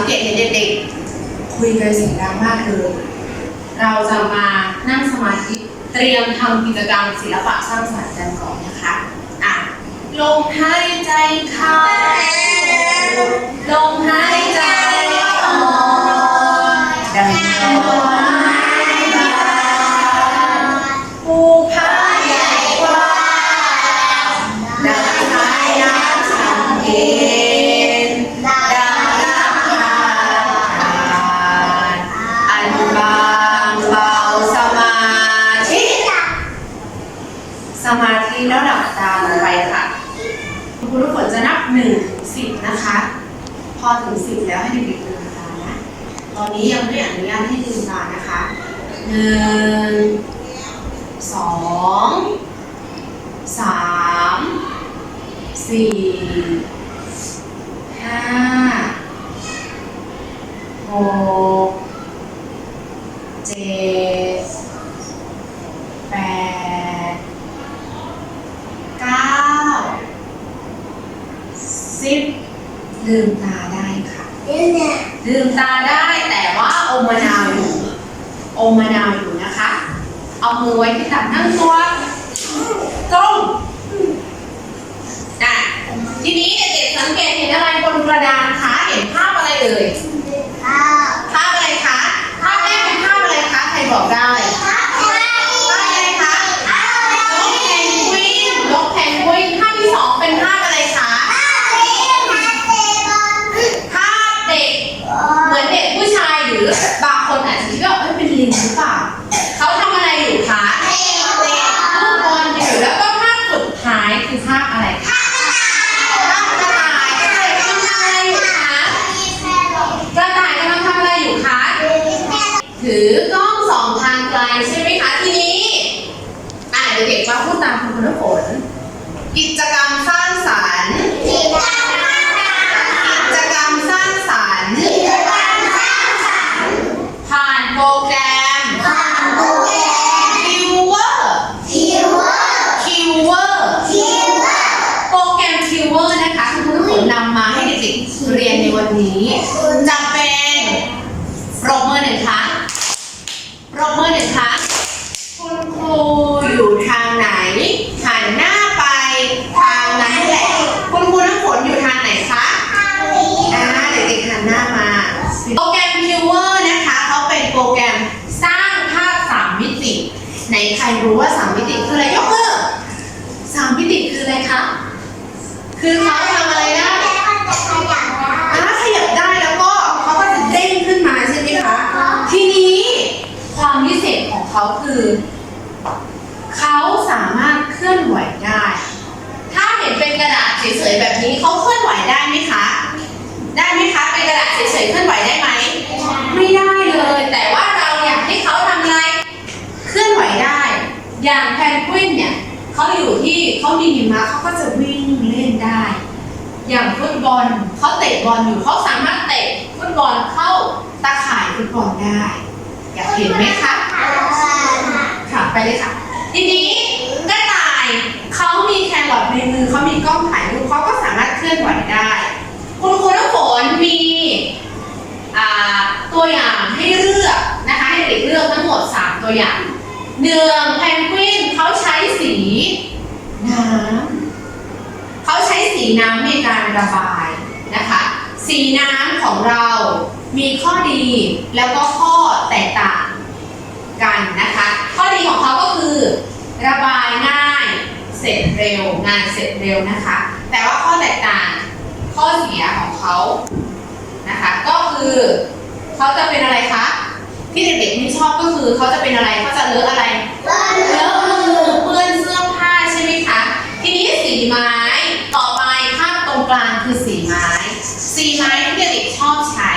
งเกตเห็นเด็กๆ คุยกันเสียงดังมากเลยเราจะมานั่งสมาธิเตรียมทำกิจกรรมศิลปะสร้างสรรค์กันก่อนนะคะอะลมหายใจเข้าลมหายใจออกดัง มาธิแล้วหลับตาลงไปค่ะ คุณทุกคนจะนับหนึ่งสิบนะคะ พอถึงสิบแล้วให้เด็กๆลืมตานะ ตอนนี้ยังไม่อนุญาตให้ลืมตานะคะหนึ่งสองสามสี่ห้าหกเจ็ดแปดเก้าสิบ ลืมตาได้ค่ะ ลืมตาได้แต่ว่าอมมะนาวอยู่อมมะนาวอยู่นะคะ เอามือไว้ที่ตักนั่งตัวตรงอะทีนี้เด็กๆสังเกตเห็นอะไรบนกระดาน น้ำฝนกิจกรรมสร้างสรรค์กิจกรรมสร้างสรรค์ผ่านโปรแกรม Viewer Viewer โปรแกรม Viewer นะคะคุณผู้ชมนำมาให้เด็กๆเรียนในวันนี้จะเป็นปรบมือหนึ่งครั้งปรบมือหนึ่งครั้งคุณครูอยู่ทางไหนหันหน้าไปทางนั้นแหละ คุณครูน้ำฝนอยู่ทางไหนคะ อ่าเด็กๆหันหน้ามา โปรแกรม Viewer นะคะเขาเป็นโปรแกรมสร้างภาพสามมิติ ไหนใครรู้ว่าสามมิติคืออะไรยกมือสามมิติคืออะไรคะ คือเขาทำอะไรได้อ่าขยับได้แล้วก็เขาก็จะเด้งขึ้นมาใช่ไหมคะ ทีนี้ความพิเศษของเขาคือ เขามีหิมะเขาก็จะวิ่งเล่นได้ อย่างฟุตบอลเขาเตะบอลอยู่เขาสามารถเตะฟุตบอลเข้าตาข่ายฟุตบอลได้ อยากเห็นไหมคะค่ะไปเลยค่ะทีนี้กระต่ายเขามีแครอทในมือเขามีกล้องถ่ายรูปเขาก็สามารถเคลื่อนไหวได้ คุณครูน้ำฝนมีอ่าตัวอย่างให้เลือกนะคะให้เด็กเลือกทั้งหมด 3 ตัวอย่างหนึ่งแพนกวินเขาใช้สี น้ำเขาใช้สีน้ำในการระบายนะคะ สีน้ำของเรามีข้อดีแล้วก็ข้อแตกต่างกันนะคะ ข้อดีของเขาก็คือ ระบายง่าย เสร็จเร็ว งานเสร็จเร็วนะคะ แต่ว่าข้อแตกต่างข้อเสียของเขานะคะ ก็คือเขาจะเป็นอะไรคะที่เด็กๆไม่ชอบก็คือเขาจะเป็นอะไรเขาจะเลอะอะไรเลอะมือเปื้อนเสื้อผ้าใช่ไหมคะ ทีนี้สี ไม้ ต่อไปภาพตรงกลางคือสีไม้ สีไม้ที่เด็กชอบใช้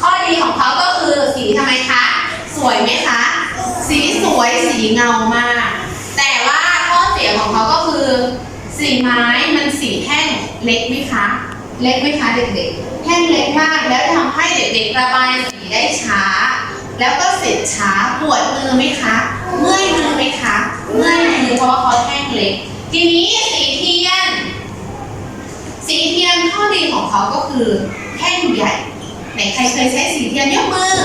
ข้อดีของเขาก็คือสีทำไมคะ สวยไหมคะ สีสวยสีเงามาก แต่ว่าข้อเสียของเขาก็คือ สีไม้มันสีแท่งเล็กไหมคะ เล็กไหมคะเด็กๆ แท่งเล็กมากแล้วทำให้เด็กๆระบายสีได้ช้า แล้วก็เสร็จช้าปวดมือไหมคะ เมื่อยมือไหมคะ เมื่อยมือเพราะว่าเขาแท่งเล็กทีนี้สีเทียน สีเทียนข้อดีของเขา ก็คือแท่งใหญ่ไหนใครเคยใช้สีเทียนยกมือ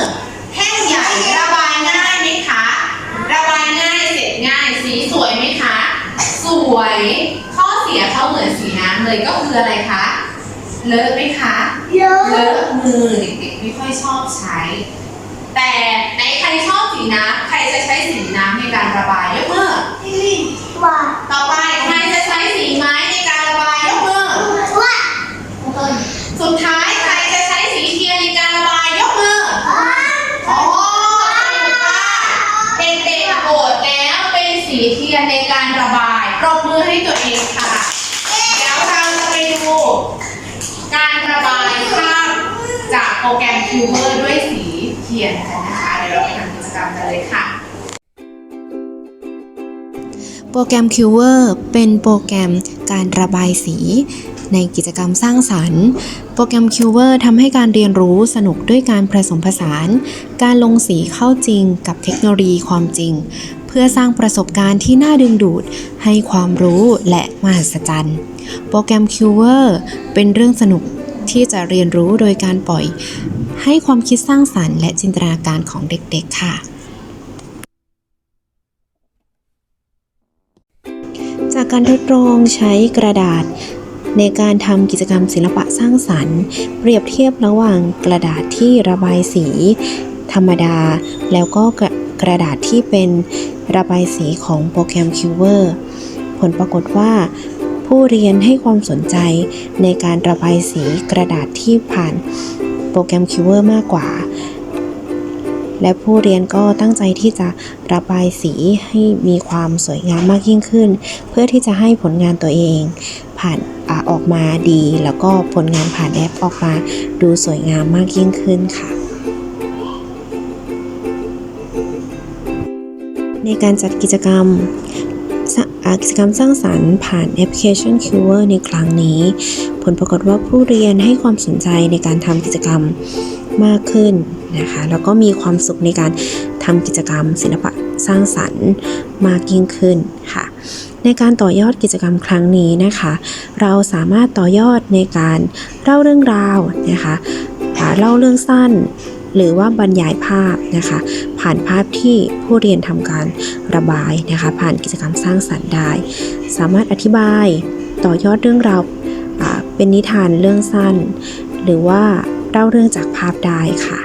แท่งใหญ่ระบายง่ายไหมคะ ระบายง่ายเสร็จง่ายสีสวยไหมคะ สวยข้อเสียเขาเหมือนสีน้ำเลยก็คืออะไรคะเลอะไหมคะเยอะเลอะมือเด็กๆไม่ค่อยชอบใช้ แต่ไหนใครชอบสีน้ำใครจะใช้สีน้ำในการระบายยกมือว่าต่อไปใครจะใช้สีไม้ในการระบายยกมือ ว่า สุดท้ายใครจะใช้สีเทียนในการระบายยกมือ อ๋อสรุปว่าเด็กๆโหวตแล้วเป็นสีเทียนในการระบายปรบมือให้ตัวเองค่ะ เดี๋ยวเราจะไปดู การระบายภาพจากโป รแกรมคิวเบอร์ด้วยสีเทียนกันนะคะ เดี๋ยวเราไปทำกิจกรรมกันเลยค่ะ โปรแกรม Qver เป็นโปรแกรมการระบายสีในกิจกรรมสร้างสรรค์ โปรแกรม Qver ทำให้การเรียนรู้สนุกด้วยการผสมผสาน การลงสีเข้าจริงกับเทคโนโลยีความจริง เพื่อสร้างประสบการณ์ที่น่าดึงดูด ให้ความรู้และมหัศจรรย์ โปรแกรม Qver เป็นเรื่องสนุก ที่จะเรียนรู้โดยการปล่อย ให้ความคิดสร้างสรรค์ และจินตนาการของเด็กๆค่ะ จากการทดลองใช้กระดาษในการทำกิจกรรมศิลปะสร้างสรรค์ เปรียบเทียบระหว่างกระดาษที่ระบายสี ธรรมดา แล้วก็กระดาษที่เป็นระบายสีของโปรแกรม Qver ผลปรากฏว่า ผู้เรียนให้ความสนใจในการระบายสีกระดาษที่ผ่านโปรแกรม Qver มากกว่า และผู้เรียนก็ตั้งใจที่จะระบายสีให้มีความสวยงามมากยิ่งขึ้น เพื่อที่จะให้ผลงานตัวเอง ผ่านอออกมาดี แล้วก็ผลงานผ่านแอปออกมาดูสวยงามมากยิ่งขึ้นค่ะในการจัดกิจกรรม กิจกรรมสร้างสรรค์ผ่านแอปพลิเคชัน Qver ในครั้งนี้ ผลปรากฏว่าผู้เรียนให้ความสนใจในการทำกิจกรรมมากขึ้นนะคะแล้วก็มีความสุขในการทำกิจกรรมศิลปะสร้างสรรค์มากยิ่งขึ้นค่ะ ในการต่อยอดกิจกรรมครั้งนี้นะคะ เราสามารถต่อยอดในการเล่าเรื่องราวนะคะเล่าเรื่องสั้น หรือว่าบรรยายภาพนะคะ ผ่านภาพที่ผู้เรียนทำการระบายนะคะ ผ่านกิจกรรมสร้างสรรค์ได้ สามารถอธิบายต่อยอดเรื่องราวเป็นนิทานเรื่องสั้น หรือว่าเล่าเรื่องจากภาพได้ค่ะ